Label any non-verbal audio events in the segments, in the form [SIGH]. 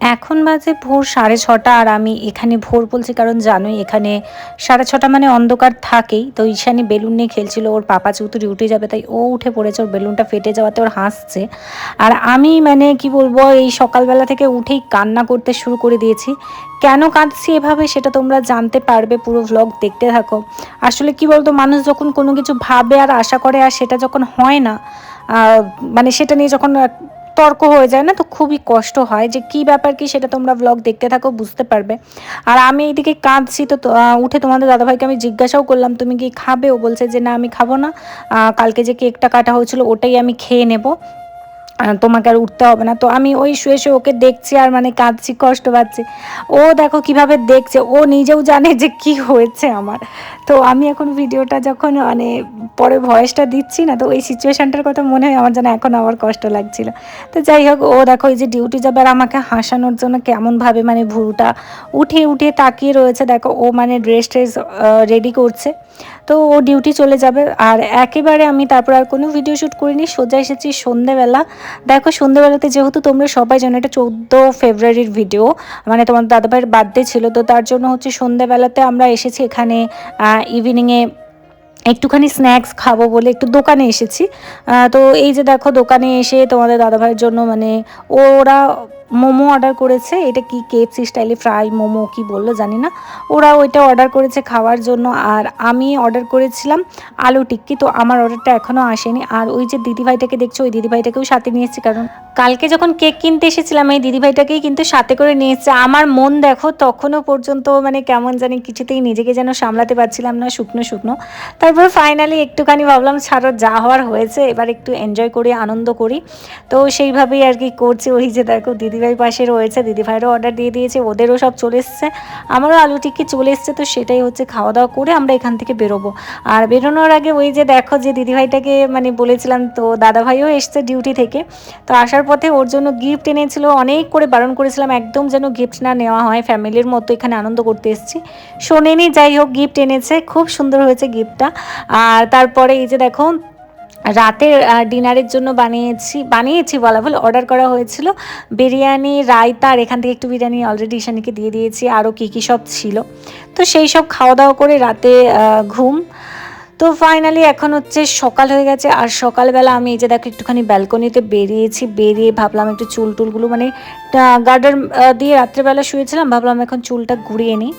এখন বাজে ভোর সাড়ে ছটা আর আমি এখানে ভোর বলছি কারণ জানোই এখানে সাড়ে ছটা মানে অন্ধকার থাকেই। তো ঈশানি বেলুন নিয়ে খেলছিল, ওর পাপা যেহেতু ডিউটি যাবে তাই ও উঠে পড়েছে, ওর বেলুনটা ফেটে যাওয়াতে ওর হাসছে। আর আমি মানে কি বলব, এই সকালবেলা থেকে উঠেই কান্না করতে শুরু করে দিয়েছি। কেন কাঁদছি এভাবে সেটা তোমরা জানতে পারবে পুরো ভ্লগ দেখতে থাকো। আসলে কি বলতো, মানুষ যখন কোনো কিছু ভাবে আর আশা করে আর সেটা যখন হয় না মানে সেটা নিয়ে যখন তর্ক হয়ে যায় না, তো খুবই কষ্ট হয় যে কি ব্যাপার কি সেটা তোমরা ব্লগ দেখতে থাকো, বুঝতে পারবে। আর আমি এইদিকে কাঁদছি তো উঠে তোমাদের দাদাভাইকে আমি জিজ্ঞাসাও করলাম, তুমি কি খাবে? ও বলছে যে, না, আমি খাব না। কালকে যে কেকটা কাটা হয়েছিল, ওটাই আমি খেয়ে নেব। তোমাকে আর উঠতে হবে না। তো আমি ওই শুয়ে শুয়ে ওকে দেখছি আর মানে কাঁদছি, কষ্ট পাচ্ছি। ও দেখো কীভাবে দেখছে, ও নিজেও জানে যে কি হয়েছে আমার। তো আমি এখন ভিডিওটা যখন মানে পরে ভয়েসটা দিচ্ছি না, তো ওই সিচুয়েশানটার কথা মনে হয় আমার যেন এখন আমার কষ্ট লাগছিল। তো যাই হোক, ও দেখো এই যে ডিউটি যাবে আর আমাকে হাসানোর জন্য কেমনভাবে মানে ভুরুটা উঠিয়ে উঠিয়ে তাকিয়ে রয়েছে। দেখো ও মানে ড্রেস ট্রেস রেডি করছে। তো ও ডিউটি চলে যাবে। আর একেবারে আমি তারপর আর কোনো ভিডিও শ্যুট করিনি, সোজা এসেছি সন্ধেবেলা। দেখো সন্ধেবেলাতে যেহেতু তোমরা সবাই জানো, এটা চোদ্দ ফেব্রুয়ারির ভিডিও মানে তোমার দাদাভাইয়ের বার্থডে ছিল, তো তার জন্য হচ্ছে সন্ধেবেলাতে আমরা এসেছি এখানে ইভিনিংয়ে একটুখানি স্ন্যাক্স খাব বলে একটু দোকানে এসেছি। তো এই যে দেখো দোকানে এসে তোমাদের দাদাভাইয়ের জন্য মানে ওরা মোমো অর্ডার করেছে। এটা কি কেএফসি স্টাইলে ফ্রাই মোমো কি বলল জানি না। ওরা ওইটা অর্ডার করেছে খাওয়ার জন্য। আর আমি অর্ডার করেছিলাম আলু টিক্কি। তো আমার অর্ডারটা এখনও আসেনি। আর ওই যে দিদিভাইটাকে দেখছ, ওই দিদিভাইটাকেও সাথে নিয়ে এসেছি। কারণ কালকে যখন কেক কিনতে এসেছিলাম, এই দিদিভাইটাকেই কিন্তু সাথে করে নিয়ে এসেছে। আমার মন দেখো, তখনও পর্যন্ত মানে কেমন জানি কিছুতেই নিজেকে যেন সামলাতে পারছিলাম না, শুকনো শুকনো। তারপর ফাইনালি একটুখানি ভাবলাম, ছাড়ো, যা হওয়ার হয়েছে, এবার একটু এনজয় করি, আনন্দ করি। তো সেইভাবেই আর কি করছি। ওই যে দেখো দিদিভাই পাশে রয়েছে দিদিভাইয়েরও অর্ডার দিয়ে দিয়েছে, ওদেরও সব চলে এসছে। আমারও আলু টিক্কি চলে এসছে, তো সেটাই হচ্ছে খাওয়া দাওয়া করে আমরা এখান থেকে বেরোবো। আর বেরোনোর আগে ওই যে দেখো যে দিদিভাইটাকে মানে বলেছিলাম, তো দাদাভাইও এসছে ডিউটি থেকে। তো আসার পথে ওর জন্য গিফট এনেছিল, অনেক করে বারণ করেছিলাম, একদম যেন গিফট না নেওয়া হয়, ফ্যামিলির মতো এখানে আনন্দ করতে এসেছি। শোনেনি, যাই হোক গিফট এনেছে, খুব সুন্দর হয়েছে গিফটটা আর তারপরে এই যে দেখো রাতের ডিনারের জন্য বানিয়েছি বানিয়েছি বলা ভুল, অর্ডার করা হয়েছিল। বিরিয়ানি, রায়তা, আর এখান থেকে একটু বিরিয়ানি অলরেডি ঈশানীকে দিয়ে দিয়েছি, আরও কী কী সব ছিল। তো সেই সব খাওয়া দাওয়া করে রাতে ঘুম। তো ফাইনালি এখন হচ্ছে সকাল হয়ে গেছে, আর সকালবেলা আমি এই যে দেখো একটুখানি ব্যালকনিতে বেরিয়েছি, বেরিয়ে ভাবলাম একটু চুল টুলগুলো মানে গার্ডার দিয়ে রাত্রেবেলা শুয়েছিলাম, ভাবলাম এখন চুলটা ঘুরিয়ে নিই।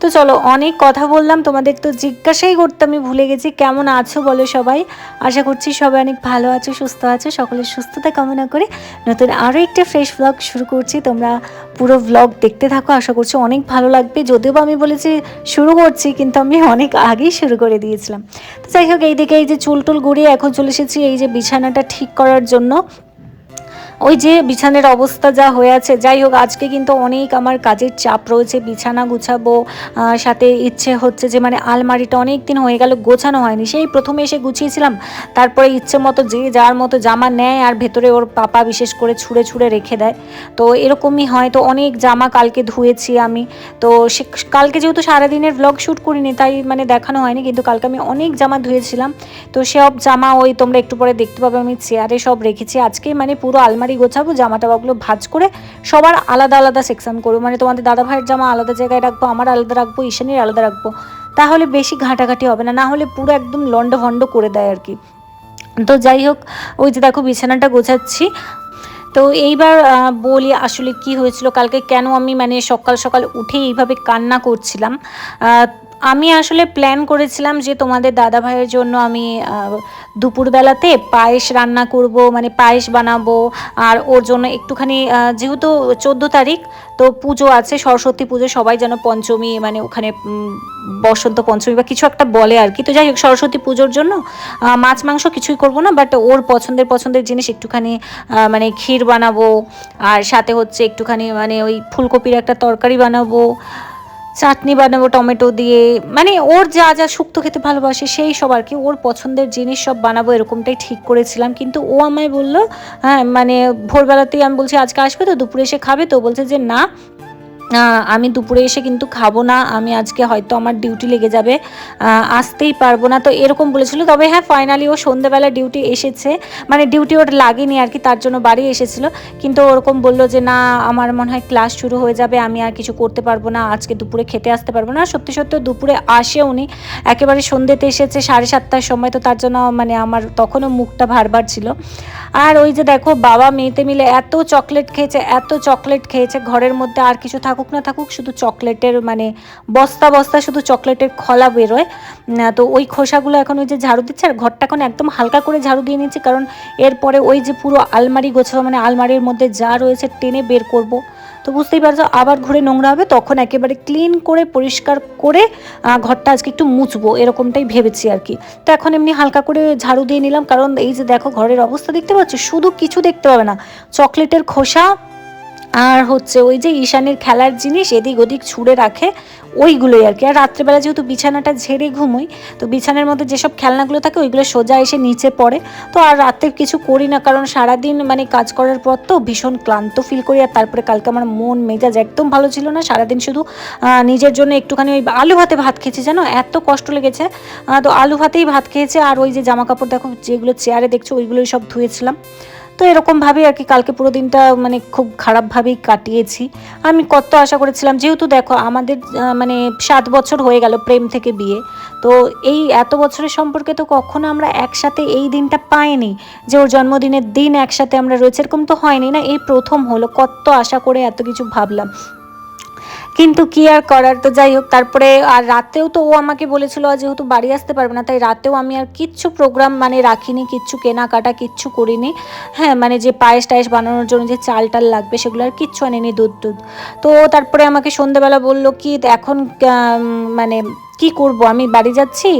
তো চলো, অনেক কথা বললাম, তোমাদের তো জিজ্ঞাসাই করতে আমি ভুলে গেছি, কেমন আছো বলো সবাই? আশা করছি সবাই অনেক ভালো আছো, সুস্থ আছো, সকলের সুস্থতা কামনা করে নতুন আরও একটা ফ্রেশ ব্লগ শুরু করছি। তোমরা পুরো ব্লগ দেখতে থাকো, আশা করছি অনেক ভালো লাগবে, যদিও বা আমি বলেছি শুরু করছি, কিন্তু আমি অনেক আগেই শুরু করে দিয়েছিলাম। তো যাই হোক, এইদিকে এই যে চুল টুল গড়িয়ে এখন চলে এসেছি, এই যে বিছানাটা ঠিক করার জন্য। ওই যে বিছানের অবস্থা যা হয়ে আছে, যাই হোক, আজকে কিন্তু অনেক আমার কাজের চাপ রয়েছে, বিছানা গুছাবো সাথে ইচ্ছে হচ্ছে যে মানে আলমারিটা অনেক দিন হয়ে গেল, গোছানো হয়নি। সেই প্রথমে এসে গুছিয়েছিলাম, তারপরে ইচ্ছে মতো যে যার মতো জামা নেয় আর ভেতরে ওর পাপা বিশেষ করে ছুঁড়ে ছুঁড়ে রেখে দেয়। তো এরকমই হয়, তো অনেক জামা কালকে ধুয়েছি আমি। তো সে, কালকে যেহেতু সারাদিনের ব্লগ শ্যুট করিনি, তাই মানে দেখানো হয়নি, কিন্তু কালকে আমি অনেক জামা ধুয়েছিলাম। তো সব জামা ওই তোমরা একটু পরে দেখতে পাবে, আমি চেয়ারে সব রেখেছি। আজকে মানে পুরো আলমারি গোছাবো জামা টামাগুলো ভাঁজ করে সবার আলাদা আলাদা সেকশন করব। মানে তোমাদের দাদা ভাইয়ের জামা আলাদা জায়গায় রাখব, আমার আলাদা রাখব, ঈশানীর আলাদা রাখব। তাহলে বেশি ঘাটাঘাটি হবে না না হলে পুরো একদম লন্ড ভন্ড করে দেয় আর কি। তো যাই হোক, ওই যে দেখো বিছানাটা গোছাচ্ছি। তো এইবার বলি আসলে কি হয়েছিল, কালকে কেন আমি মানে সকাল সকাল উঠে এইভাবে কান্না করছিলাম। আমি আসলে প্ল্যান করেছিলাম যে তোমাদের দাদা ভাইয়ের জন্য আমি দুপুরবেলাতে পায়েস রান্না করব মানে পায়েস বানাবো। আর ওর জন্য একটুখানি যেহেতু চোদ্দ তারিখ, তো পুজো আছে, সরস্বতী পুজো, সবাই যেন পঞ্চমী মানে ওখানে বসন্ত পঞ্চমী বা কিছু একটা বলে আর কি। তো যাই হোক, সরস্বতী পুজোর জন্য মাছ মাংস কিছুই করব না বাট ওর পছন্দের পছন্দের জিনিস একটুখানি মানে ক্ষীর বানাবো। আর সাথে হচ্ছে একটুখানি মানে ওই ফুলকপির একটা তরকারি বানাবো। চাটনি বানাবো, টমেটো দিয়ে। মানে ওর যা যা শুক্তো খেতে ভালোবাসে, সেই সব আর কি। ওর পছন্দের জিনিস সব বানাবো, এরকমটাই ঠিক করেছিলাম। কিন্তু ও আমায় বলল হ্যাঁ মানে ভোরবেলাতেই আমি বলছি, আজকে আসবে তো, দুপুরে এসে খাবে তো? বলছে যে, না আমি দুপুরে এসে কিন্তু খাব না, আমি আজকে হয়তো আমার ডিউটি লেগে যাবে আসতেই পারব না। তো এরকম বলেছিল, তবে হ্যাঁ ফাইনালি ও সন্ধ্যেবেলা ডিউটি এসেছে মানে ডিউটি ওর লাগেনি আর কি, তার জন্য বাড়ি এসেছিল। কিন্তু ওরকম বলল যে, না, আমার মনে হয় ক্লাস শুরু হয়ে যাবে, আমি আর কিছু করতে পারব না, আজকে দুপুরে খেতে আসতে পারব না। সত্যি সত্যি দুপুরে আসেও নি, একেবারে সন্ধ্যেতে এসেছে, সাড়ে সাতটার সময়, তো তার জন্য মানে আমার তখনও মুখটা ভারবার ছিল। আর ওই যে দেখো, বাবা মেয়েতে মিলে এত চকলেট খেয়েছে, এত চকলেট খেয়েছে, ঘরের মধ্যে আর কিছু থাকুক না থাকুক, শুধু চকলেটের মানে বস্তা বস্তা শুধু চকলেটের খলা বেরোয়। তো ওই খোসাগুলো এখন ওই যে ঝাড়ু দিচ্ছে, আর ঘরটা এখন একদম হালকা করে ঝাড়ু দিয়ে নিচ্ছে কারণ এরপরে ওই যে পুরো আলমারি গোছানো মানে আলমারির মধ্যে যা রয়েছে টেনে বের করব। তো বুঝতেই পারছ, আবার ঘুরে নোংরা হবে, তখন একেবারে ক্লিন করে, পরিষ্কার করে ঘরটা আজকে একটু মুছবো, এরকমটাই ভেবেছি আর কি। তো এখন এমনি হালকা করে ঝাড়ু দিয়ে নিলাম, কারণ এই যে দেখো ঘরের অবস্থা দেখতে পাচ্ছ, শুধু কিছু দেখতে পাবে না, চকলেটের খোসা আর হচ্ছে ওই যে ঈশানের খেলার জিনিস এদিক ওদিক ছুঁড়ে রাখে, ওইগুলোই আর কি। আর রাত্রেবেলা যেহেতু বিছানাটা ঝেড়ে ঘুমোই, তো বিছানার মধ্যে যেসব খেলনাগুলো থাকে ওইগুলো সোজা এসে নিচে পড়ে। তো আর রাতে কিছু করি না, কারণ সারাদিন মানে কাজ করার পর তো ভীষণ ক্লান্ত ফিল করি, আর তারপরে কালকে আমার মন মেজাজ একদম ভালো ছিল না। সারাদিন শুধু নিজের জন্য একটুখানি ওই আলু ভাতে ভাত খেয়েছি, জানো? এত কষ্ট লেগেছে। তো আলু ভাতেই ভাত খেয়েছে, আর ওই যে জামা কাপড় দেখো, যেগুলো চেয়ারে দেখছ, ওইগুলোই সব ধুয়েছিলাম। তো এরকমভাবেই আর কি কালকে পুরো দিনটা মানে খুব খারাপভাবেই কাটিয়েছি। আমি কত আশা করেছিলাম, যেহেতু দেখো আমাদের মানে সাত বছর হয়ে গেল প্রেম থেকে বিয়ে। তো এই এত বছরের সম্পর্কে তো কখনো আমরা একসাথে এই দিনটা পাইনি, যে ওর জন্মদিনের দিন একসাথে আমরা রয়েছে, এরকম তো হয়নি না। এই প্রথম হলো, কত আশা করে এত কিছু ভাবলাম। কিন্তু কি আর করার? তো যাই হোক, তারপরে আর রাতেও তো ও আমাকে বলেছিল যেহেতু বাড়ি আসতে পারবে না, তাই রাতেও আমি আর কিচ্ছু প্রোগ্রাম মানে রাখিনি, কিচ্ছু কেনাকাটা, কিচ্ছু করিনি। হ্যাঁ মানে যে পায়েস টায়েস বানানোর জন্য যে চাল টাল লাগবে, সেগুলো আর কিচ্ছু আনিনি দুধ দুধ তো তারপরে আমাকে সন্ধেবেলা বলল, কি, এখন মানে কি করব? আমি বাড়ি যাচ্ছি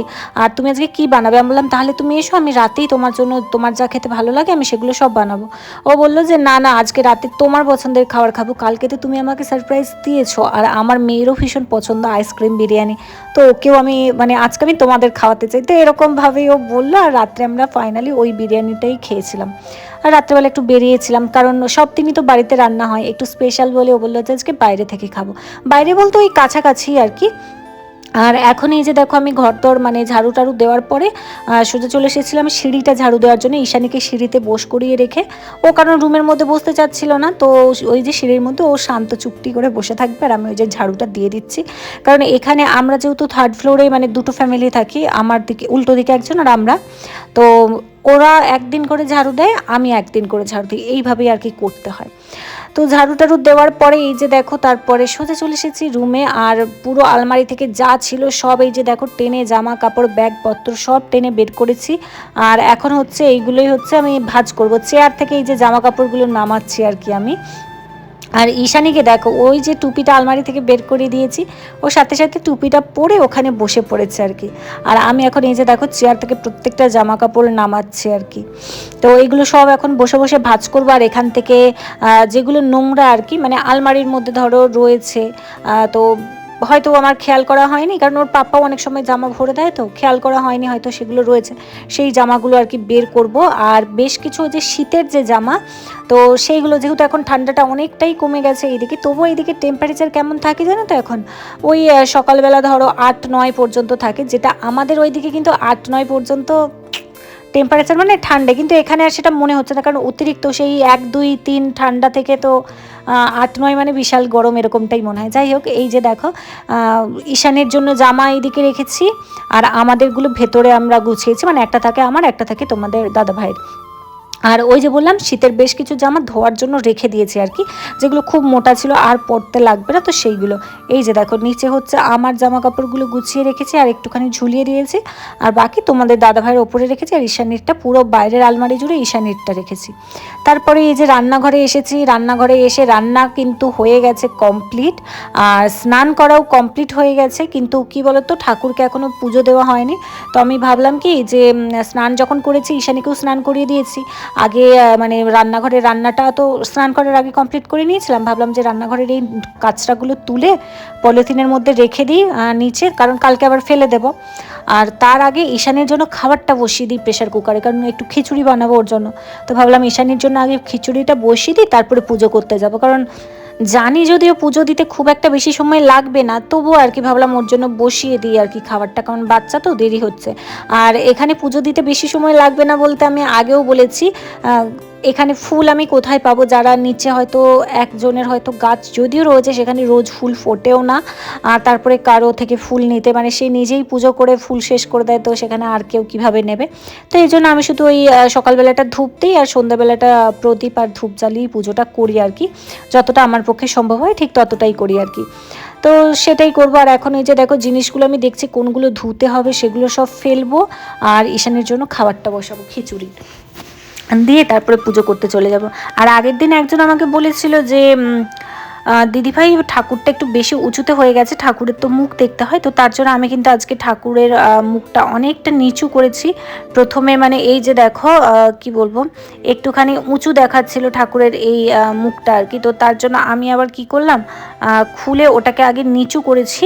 আর তুমি আজকে কি বানাবে? আমি বললাম, তাহলে তুমি এসো, আমি রাতেই তোমার জন্য তোমার যা খেতে ভালো লাগে আমি সেগুলো সব বানাবো। ও বলল যে, না না, আজকে রাতে তোমার পছন্দের খাবার খাব। কালকে তো তুমি আমাকে সারপ্রাইজ দিয়েছ আর আমার মেয়েরও ভীষণ পছন্দ আইসক্রিম বিরিয়ানি। তো ওকেও আমি মানে আজকে আমি তোমাদের খাওয়াতে চাই। তো এরকমভাবেই ও বলল আর রাত্রে আমরা ফাইনালি ওই বিরিয়ানিটাই খেয়েছিলাম। আর রাত্রেবেলা একটু বেরিয়েছিলাম কারণ সব দিনই তো বাড়িতে রান্না হয়। একটু স্পেশাল বলে ও বলল যে, আজকে বাইরে থেকে খাব। বাইরে বলতে ওই কাছাকাছি আর কি। আর এখন এই যে দেখো আমি ঘর দর মানে ঝাড়ু টাড়ু দেওয়ার পরে সোজা চলে এসেছিলাম সিঁড়িটা ঝাড়ু দেওয়ার জন্য, ঈশানীকে সিঁড়িতে বস করিয়ে রেখে। ও কারণ রুমের মধ্যে বসতে চাচ্ছিল না, তো ওই যে সিঁড়ির মধ্যে ও শান্ত চুপটি করে বসে থাকবে আর আমি ওই যে ঝাড়ুটা দিয়ে দিচ্ছি। কারণ এখানে আমরা যেহেতু থার্ড ফ্লোরে মানে দুটো ফ্যামিলি থাকি, আমার দিকে, উল্টো দিকে একজন আর আমরা। তো ওরা একদিন করে ঝাড়ু দেয়, আমি একদিন করে ঝাড়ু দিই, এইভাবেই আর কি করতে হয়। তো ঝাড়ু টাড়ু দেওয়ার পরে এই যে দেখো, তারপরে সোজা চলে এসেছি রুমে। আর পুরো আলমারি থেকে যা ছিল সব এই যে দেখো, টেনে জামা কাপড় ব্যাগপত্র সব টেনে বের করেছি। আর এখন হচ্ছে এইগুলোই হচ্ছে আমি ভাজ করব। চেয়ার থেকে এই যে জামা কাপড়গুলো নামাচ্ছি আর কি আমি। আর ঈশানীকে দেখো, ওই যে টুপিটা আলমারি থেকে বের করে দিয়েছি ও সাথে সাথে টুপিটা পরে ওখানে বসে পড়েছে আর কি। আর আমি এখন এই যে দেখো, চেয়ার থেকে প্রত্যেকটা জামা কাপড় নামাচ্ছি আর কি। তো এইগুলো সব এখন বসে বসে ভাজ করব, আর এখান থেকে যেগুলো নোংরা আর কি মানে আলমারির মধ্যে ধরো রয়েছে তো হয়তো আমার খেয়াল করা হয়নি, কারণ ওর পাপ্পাও অনেক সময় জামা ভরে দেয় তো, খেয়াল করা হয়নি হয়তো সেগুলো রয়েছে। সেই জামাগুলো আর কি বের করব। আর বেশ কিছু যে শীতের যে জামা, তো সেইগুলো যেহেতু এখন ঠান্ডাটা অনেকটাই কমে গেছে এইদিকে, তবুও এইদিকে টেম্পারেচার কেমন থাকে জানো তো এখন? ওই সকালবেলা ধরো আট, নয় পর্যন্ত থাকে, যেটা আমাদের ওইদিকে কিন্তু আট, নয় পর্যন্ত টেম্পারেচার মানে ঠান্ডা, কিন্তু এখানে আর সেটা মনে হচ্ছে না, কারণ অতিরিক্ত সেই এক, দুই, তিন ঠান্ডা থেকে তো আট, নয় মানে বিশাল গরম এরকমটাই মনে হয়। যাই হোক, এই যে দেখো ঈশানের জন্য জামা এইদিকে রেখেছি, আর আমাদেরগুলো ভেতরে আমরা গুছিয়েছি মানে একটা থাকে আমার, একটা থাকে তোমাদের দাদা ভাইয়ের আর ওই যে বললাম, শীতের বেশ কিছু জামা ধোয়ার জন্য রেখে দিয়েছি আর কি, যেগুলো খুব মোটা ছিল আর পরতে লাগবে না, তো সেইগুলো। এই যে দেখো, নিচে হচ্ছে আমার জামা কাপড়গুলো গুছিয়ে রেখেছি আর একটুখানি ঝুলিয়ে দিয়েছি। আর বাকি তোমাদের দাদা ভাইয়ের ওপরে রেখেছি আর ঈশানীরটা পুরো বাইরের আলমারি জুড়ে ঈশানীরটা রেখেছি। তারপরে এই যে রান্নাঘরে এসেছি, রান্নাঘরে এসে রান্না কিন্তু হয়ে গেছে কমপ্লিট। আর স্নান করাও কমপ্লিট হয়ে গেছে, কিন্তু কি বলতো, ঠাকুরকে এখনও পুজো দেওয়া হয়নি। তো আমি ভাবলাম কি যে স্নান যখন করেছি, ঈশানীকেও স্নান করিয়ে দিয়েছি। আগে মানে রান্নাঘরের রান্নাটা তো স্নান করার আগে কমপ্লিট করে নিয়েছিলাম। ভাবলাম যে রান্নাঘরের এই কাঁচরাগুলো তুলে পলিথিনের মধ্যে রেখে দিই নিচে, কারণ কালকে আবার ফেলে দেব। আর তার আগে ঈশানের জন্য খাবারটা বসিয়ে দিই প্রেশার কুকারে কারণ একটু খিচুড়ি বানাবো ওর জন্য। তো ভাবলাম ঈশানের জন্য আগে খিচুড়িটা বসিয়ে দিই, তারপরে পুজো করতে যাব। কারণ জানি যদিও পুজো দিতে খুব একটা বেশি সময় লাগবে না, তবুও আর কি ভাবলাম ওর জন্য বসিয়ে দিই আর কি খাবারটা, কারণ বাচ্চা তো, দেরি হচ্ছে। আর এখানে পুজো দিতে বেশি সময় লাগবে না বলতে আমি আগেও বলেছি এখানে ফুল আমি কোথায় পাবো? যারা নিচে হয়তো একজনের হয়তো গাছ যদিও রয়েছে, সেখানে রোজ ফুল ফোটেও না। আর তারপরে কারও থেকে ফুল নিতে মানে সে নিজেই পুজো করে ফুল শেষ করে দেয়, তো সেখানে আর কেউ কীভাবে নেবে? তো এই জন্য আমি শুধু ওই সকালবেলাটা ধূপ দিই আর সন্ধ্যাবেলাটা প্রদীপ আর ধূপ জ্বালিয়ে পুজোটা করি আর কি। যতটা আমার পক্ষে সম্ভব হয়, ঠিক ততটাই করি আর কি। তো সেটাই করব। আর এখন এই যে দেখো, জিনিসগুলো আমি দেখছি, কোনগুলো ধুতে হবে সেগুলো সব ফেলব। আর ঈশানের জন্য খাবারটা বসাবো, খিচুড়ি। দিয়ে তারপরে পুজো করতে চলে যাব। আর আগের দিন একজন আমাকে বলেছিল যে দিদিভাই ঠাকুরটা একটু বেশি উঁচুতে হয়ে গেছে, ঠাকুরের তো মুখ দেখতে হয়, তো তার জন্য আমি কিন্তু আজকে ঠাকুরের মুখটা অনেকটা নিচু করেছি। প্রথমে মানে এই যে দেখো কি বলব, একটুখানি উঁচু দেখাচ্ছিল ঠাকুরের এই মুখটা আর কি, তো তার জন্য আমি আবার কি করলাম খুলে ওটাকে আগে নিচু করেছি,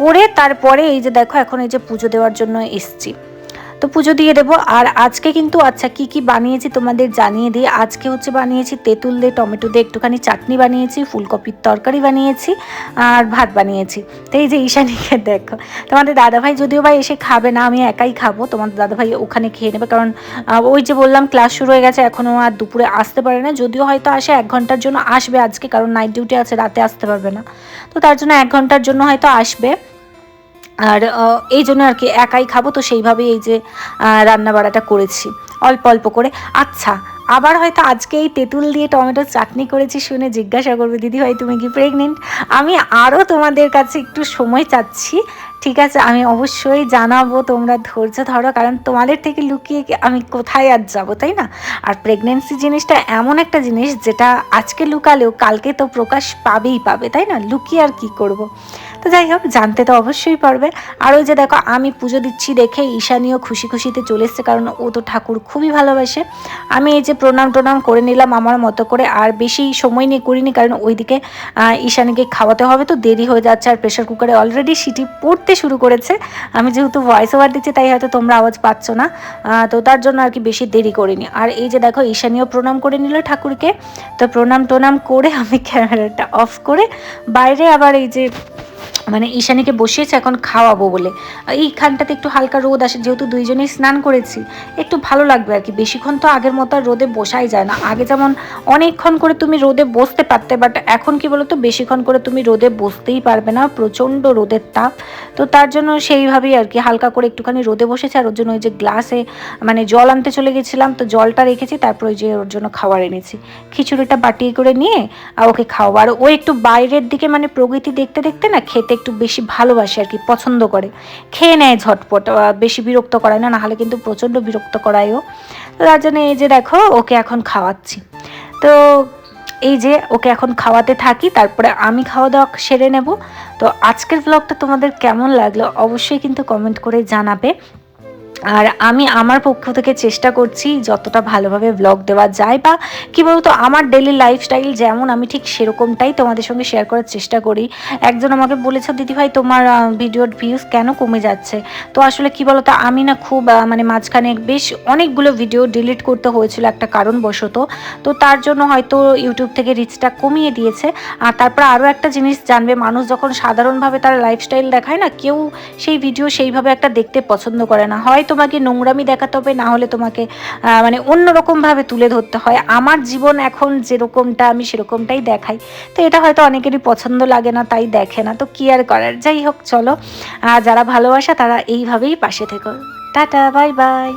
করে তারপরে এই যে দেখো, এখন এই যে পুজো দেওয়ার জন্য এসছি। তো পুজো দিয়ে দেবো। আর আজকে কিন্তু আচ্ছা কি কি বানিয়েছি তোমাদের জানিয়ে দিই। আজকে হচ্ছে বানিয়েছি তেঁতুল দিয়ে, টমেটো দিয়ে একটুখানি চাটনি বানিয়েছি, ফুলকপির তরকারি বানিয়েছি, আর ভাত বানিয়েছি। তো এই যে ঈশানীকে দেখো, তোমাদের দাদাভাই যদিও ভাই এসে খাবে না, আমি একাই খাব, তোমাদের দাদাভাই ওখানে খেয়ে নেবে। কারণ ওই যে বললাম, ক্লাস শুরু হয়ে গেছে এখনও আর দুপুরে আসতে পারে না। যদিও হয়তো আসে, এক ঘণ্টার জন্য আসবে আজকে, কারণ নাইট ডিউটি আছে, রাতে আসতে পারবে না। তো তার জন্য এক ঘণ্টার জন্য হয়তো আসবে। আর এই জন্য আর কি একাই খাব। তো সেইভাবেই এই যে রান্না বাড়াটা করেছি। অল্প অল্প করে। আচ্ছা আবার হয়তো আজকে এই তেঁতুল দিয়ে টমেটোর চাটনি করেছি শুনে জিজ্ঞাসা করবে দিদি হয় তুমি কি প্রেগনেন্ট আমি আরও তোমাদের কাছে একটু সময় চাচ্ছি। ঠিক আছে, আমি অবশ্যই জানাব, তোমরা ধৈর্য ধরো, কারণ তোমাদের থেকে লুকিয়ে আমি কোথায় আর যাব, তাই না? আর প্রেগনেন্সি জিনিসটা এমন একটা জিনিস যেটা আজকে লুকালেও কালকে তো প্রকাশ পাবেই পাবে, তাই না? লুকিয়ে আর কি করব। তো যাই হোক, জানতে তো অবশ্যই পারবে। আর ওই যে দেখো, আমি পুজো দিচ্ছি দেখে ঈশানীও খুশি খুশিতে চলে এসছে, কারণ ও তো ঠাকুর খুবই ভালোবাসে। আমি এই যে প্রণাম টনাম করে নিলাম আমার মতো করে, আর বেশি সময় নিয়ে করিনি, কারণ ওইদিকে ঈশানীকে খাওয়াতে হবে, তো দেরি হয়ে যাচ্ছে, আর প্রেশার কুকারে অলরেডি সিটি পড়তে শুরু করেছে। আমি যেহেতু ভয়েস ওভার দিচ্ছি, তাই হয়তো তোমরা আওয়াজ পাচ্ছ না। তো তার জন্য আর কি বেশি দেরি করিনি। আর এই যে দেখো ঈশানীয় প্রণাম করে নিল ঠাকুরকে। তো প্রণাম টোনাম করে আমি [LAUGHS] ক্যামেরাটা অফ করে বাইরে আবার এই যে মানে ঈশানীকে বসিয়েছে এখন খাওয়াবো বলে। এইখানটাতে একটু হালকা রোদ আসে, যেহেতু দুইজনেই স্নান করেছি, একটু ভালো লাগবে আর কি। বেশিক্ষণ তো আগের মতো আর রোদে বসাই যায় না। আগে যেমন অনেকক্ষণ করে তুমি রোদে বসতে পারতে বাট এখন কি বলতো, বেশিক্ষণ করে তুমি রোদে বসতেই পারবে না, প্রচণ্ড রোদের তাপ। তো তার জন্য সেইভাবেই আর কি, হালকা করে একটুখানি রোদে বসেছে। আর ওর জন্য ওই যে গ্লাসে মানে জল আনতে চলে গেছিলাম, তো জলটা রেখেছি, তারপর ওই যে ওর জন্য খাবার এনেছি। খিচুড়িটা বাটি করে নিয়ে ওকে খাওয়াবো। আর ও একটু বাইরের দিকে মানে প্রকৃতি দেখতে দেখতে না, খেতে একটু বেশি ভালোবাসে আর কি, পছন্দ করে। খেয়ে নেয় ঝটপট বেশি বিরক্ত করায় না, নাহলে কিন্তু প্রচণ্ড বিরক্ত করায়ও। তো তার এই যে দেখো, ওকে এখন খাওয়াচ্ছি। তো এই যে ওকে এখন খাওয়াতে থাকি, তারপরে আমি খাওয়া দাওয়া সেরে নেব। তো আজকের ব্লগটা তোমাদের কেমন লাগল, অবশ্যই কিন্তু কমেন্ট করে জানাবে। আর আমি আমার পক্ষ থেকে চেষ্টা করছি যতটা ভালোভাবে ব্লগ দেওয়া যায় বা কী বলতো, আমার ডেলি লাইফস্টাইল যেমন আমি ঠিক সেরকমটাই তোমাদের সঙ্গে শেয়ার করার চেষ্টা করি। একজন আমাকে বলেছে দিদিভাই তোমার ভিডিওর ভিউজ কেন কমে যাচ্ছে? তো আসলে কি বলতো, আমি না খুব মানে মাঝখানে বেশ অনেকগুলো ভিডিও ডিলিট করতে হয়েছিল একটা কারণবশত। তো তার জন্য হয়তো ইউটিউব থেকে রিচটা কমিয়ে দিয়েছে। আর তারপর আরও একটা জিনিস জানবে, মানুষ যখন সাধারণভাবে তার লাইফস্টাইল দেখায় না, কেউ সেই ভিডিও সেইভাবে একটা দেখতে পছন্দ করে না। হয় তোমাকে নোংরামি দেখাতে হবে, না হলে তোমাকে মানে অন্যরকমভাবে তুলে ধরতে হয়। আমার জীবন এখন যেরকমটা, আমি সেরকমটাই দেখাই। তো এটা হয়তো অনেকেরই পছন্দ লাগে না, তাই দেখে না। তো কি আর করার? যাই হোক, চলো। যারা ভালোবাসা, তারা এইভাবেই পাশে থেকো। Tata, bye bye.